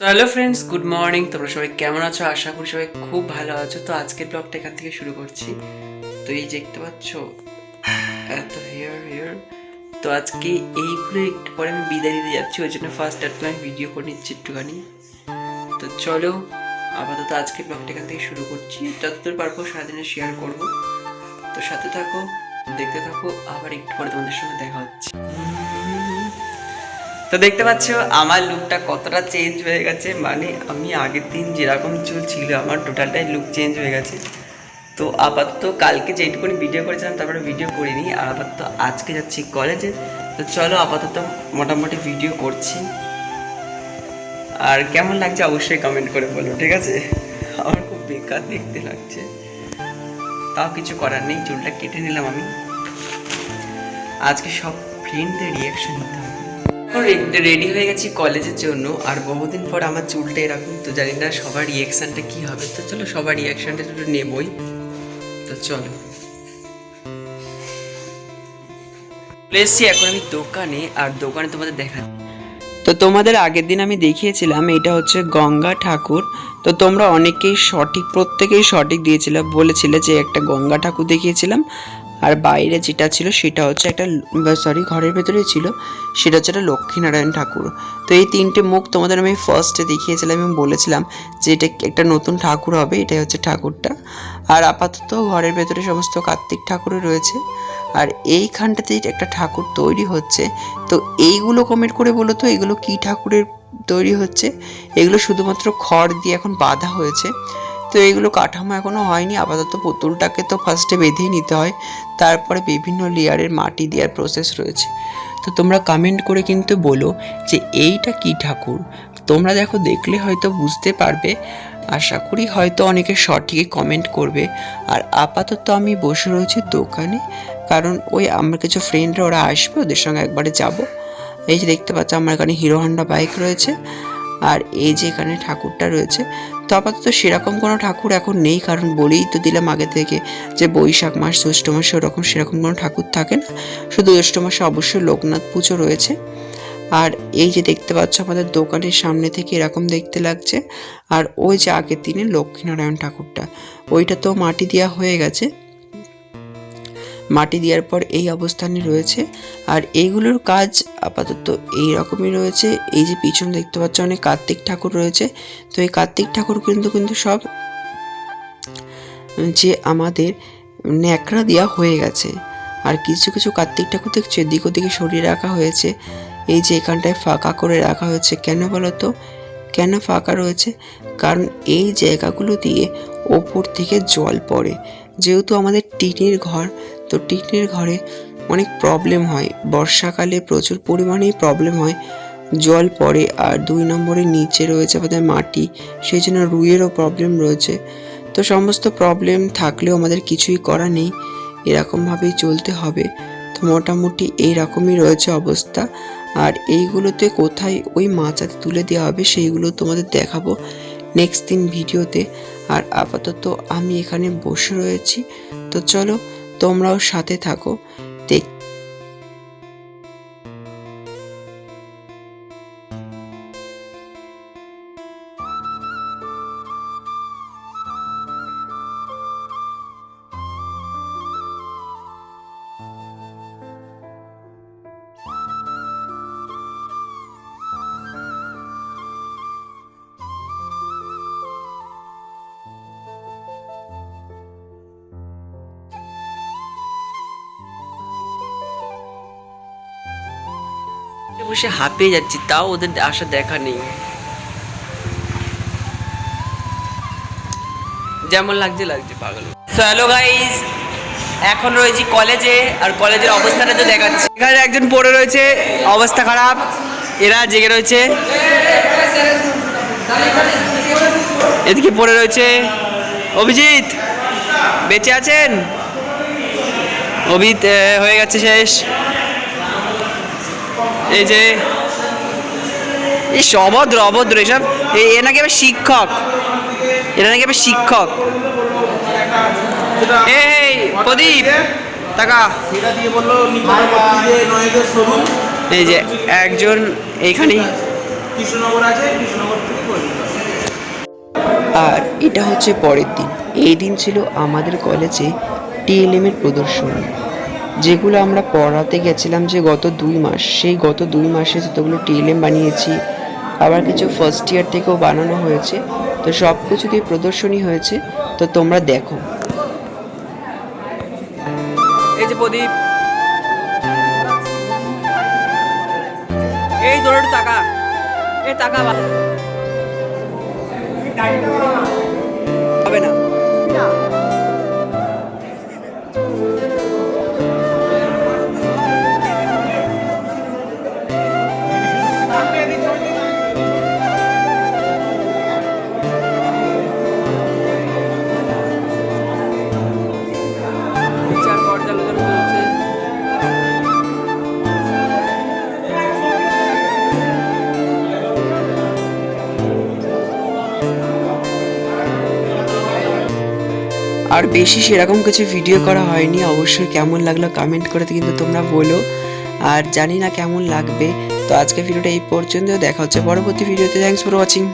তো hello friends good morning তোমরা সবাই কেমন আছো? আশা করি সবাই খুব ভালো আছো। তো আজকের ব্লগটা এখান থেকে শুরু করছি। তো এই দেখতে পাচ্ছ, এত হেয়ার হেয়ার তো আজকে এইগুলো একটু পরে আমি বিদায় দিতে যাচ্ছি। ওই জন্য ফার্স্ট একটা আমি ভিডিও করে নিচ্ছি একটুখানি। তো চলো, আপাতত আজকের ব্লগটা এখান থেকে শুরু করছি। যতদূর পারব সারাদিনে শেয়ার করব। তো সাথে থাকো, দেখতে থাকো, আবার একটু পরে তোমাদের সঙ্গে দেখা হচ্ছে। তো দেখতে পাচ্ছ, আমার লুকটা কতটা চেঞ্জ হয়ে গেছে। মানে আমি আগের দিন যেরকম চুল ছিল, আমার টোটালটাই লুক চেঞ্জ হয়ে গেছে। তো আপাতত কালকে যেটুকুনি ভিডিও করেছিলাম, তারপরে ভিডিও করিনি। আর আপাতত আজকে যাচ্ছি কলেজে তো চলো আপাতত মোটামুটি ভিডিও করছি। আর কেমন লাগছে অবশ্যই কমেন্ট করে বলো, ঠিক আছে? আমার খুব বেকার দেখতে লাগছে। তাও কিছু করার নেই, চুলটা কেটে নিলাম আমি। আজকে সব ফ্রেন্ডদের রিয়াকশন নিতে হবে রেডি হয়ে গেছি কলেজের জন্য। আর বহুদিন পর আমার চুলটা এরকম, তো জানি না সবার রিয়াকশানটা কি হবে। তো চলো সবার রিয়াকশানটা একটু নেবই। তো চলে এসছি এখন আমি দোকানে, আর দোকানে তোমাদের দেখা তো তোমাদের আগের দিন আমি দেখিয়েছিলাম, এটা হচ্ছে গঙ্গা ঠাকুর। তো তোমরা অনেকেই সঠিক, প্রত্যেকেই সঠিক দিয়েছিলে, বলেছিলে যে একটা গঙ্গা ঠাকুর দেখিয়েছিলাম। আর বাইরে যেটা ছিল সেটা হচ্ছে একটা সরি ঘরের ভেতরেই ছিল, সেটা হচ্ছে একটা লক্ষ্মীনারায়ণ ঠাকুর। তো এই তিনটে মুখ তোমাদের আমি ফার্স্টে দেখিয়েছিলাম এবং বলেছিলাম যে এটা একটা নতুন ঠাকুর হবে, এটাই হচ্ছে ঠাকুরটা। আর আপাতত ঘরের ভেতরে সমস্ত কার্তিক ঠাকুরও রয়েছে। আর এইখানটাতে একটা ঠাকুর তৈরি হচ্ছে। তো এইগুলো কমেন্ট করে বলো তো, এগুলো কি ঠাকুরের তৈরি হচ্ছে? এগুলো শুধুমাত্র খড় দিয়ে এখন বাঁধা হয়েছে। তো এইগুলো কাঠামো এখনও হয়নি। আপাতত পুতুলটাকে তো ফার্স্টে বেঁধেই নিতে হয়। তারপরে বিভিন্ন লেয়ারের মাটি দেওয়ার প্রসেস রয়েছে। তো তোমরা কমেন্ট করে কিন্তু বলো যে এইটা কি ঠাকুর? তোমরা দেখো, দেখলে হয়তো বুঝতে পারবে। আশা করি হয়তো অনেকে সঠিকই কমেন্ট করবে। আর আপাতত আমি বসে রয়েছি দোকানে। কারণ ওই আমার কিছু ফ্রেন্ডরা ওরা আসবে, ওদের সঙ্গে একবারে যাব। এই যে দেখতে পাচ্ছ, আমার এখানে হিরো হন্ডা বাইক রয়েছে। আর এই যে এখানে ঠাকুরটা রয়েছে। তো আপাতত সেরকম কোনো ঠাকুর এখন নেই, কারণ বলেই তো দিলাম আগে থেকে যে বৈশাখ মাস, জ্যৈষ্ঠ মাসে ওরকম সেরকম কোনো ঠাকুর থাকে না। শুধু জ্যৈষ্ঠ মাসে অবশ্যই লোকনাথ পুজো রয়েছে। আর এই যে দেখতে পাচ্ছ আমাদের দোকানের সামনে থেকে এরকম দেখতে লাগছে। আর ওই যে আগের দিনে লক্ষ্মীনারায়ণ ঠাকুরটা, ওইটা তো মাটি দেওয়া হয়ে গেছে। মাটি দেওয়ার পর এই অবস্থানে রয়েছে। আর এইগুলোর কাজ আপাতত এই রকমই রয়েছে। এই যে পিছনে দেখতে পাচ্ছ, অনেক কার্তিক ঠাকুর রয়েছে। তো এই কার্তিক ঠাকুর কিন্তু কিন্তু সব যে আমাদের ন্যাকড়া দেওয়া হয়ে গেছে। আর কিছু কিছু কার্তিক ঠাকুর দেখছে? এদিক ওদিকে সরিয়ে রাখা হয়েছে। এই যে এখানটায় ফাঁকা করে রাখা হয়েছে। কেন বলো তো? কেন ফাঁকা রয়েছে? কারণ এই জায়গাগুলো দিয়ে ওপর থেকে জল পড়ে। যেহেতু আমাদের টিনের ঘর তো টিনের ঘরে অনেক প্রবলেম হয়। বর্ষাকালে প্রচুর পরিমাণেই প্রবলেম হয়। জল পড়ে আর দুই নম্বরে নিচে রয়েছে আমাদের মাটি, সেই জন্য রুইয়েরও প্রবলেম রয়েছে। তো সমস্ত প্রবলেম থাকলেও আমাদের কিছুই করা নেই। এরকমভাবেই চলতে হবে। তো মোটামুটি এই রকমই রয়েছে অবস্থা। আর এইগুলোতে কোথায় ওই মাচাতে তুলে দেওয়া হবে, সেইগুলো তোমাদের দেখাবো নেক্সট দিন ভিডিওতে আর আপাতত আমি এখানে বসে রয়েছি। তো চলো তোমরাও সাথে থাকো। বসে হাঁপিয়ে যাচ্ছি, তাও ওদের আসা দেখা নেই। যেমন লাগছে লাগছে, পাগল। সো হ্যালো গাইস এখন রয়েছি কলেজে আর কলেজের অবস্থাটা তো দেখাচ্ছি। এখানে একজন পড়ে রয়েছে, অবস্থা খারাপ, এরা জেগে রয়েছে। এদিকে পড়ে রয়েছে, অভিজিৎ, বেঁচে আছেন? অভিজিৎ হয়ে গেছে শেষ। এই যে, এই অভদ্র অভদ্র এসব এ নাকি আবার শিক্ষক। এরা নাকি আবার শিক্ষক। এই প্রদীপ, টাকা। এই যে একজন এইখানেই আর এটা হচ্ছে পরের দিন। এই দিন ছিল আমাদের কলেজে টিএলএম এর প্রদর্শনী। যেগুলো আমরা পড়াতে গেছিলাম যে গত দুই মাস, সেই গত দুই মাসে যতগুলো টিএলএম বানিয়েছি, আবার কিছু ফার্স্ট ইয়ার থেকেও বানানো হয়েছে, তো সব কিছু দিয়ে প্রদর্শনী হয়েছে, তো তোমরা দেখো। এই যে প্রদীপ। এই টাকা টাকা আর বেশি সেরকম কিছু ভিডিও করা হয়নি। অবশ্যই কেমন লাগল কমেন্ট করে কিন্তু তোমরা বলো। আর জানি না কেমন লাগবে। তো আজকে ভিডিওটা এই পর্যন্ত দেখা হচ্ছে পরবর্তী ভিডিওতে থ্যাংকস ফর ওয়াচিং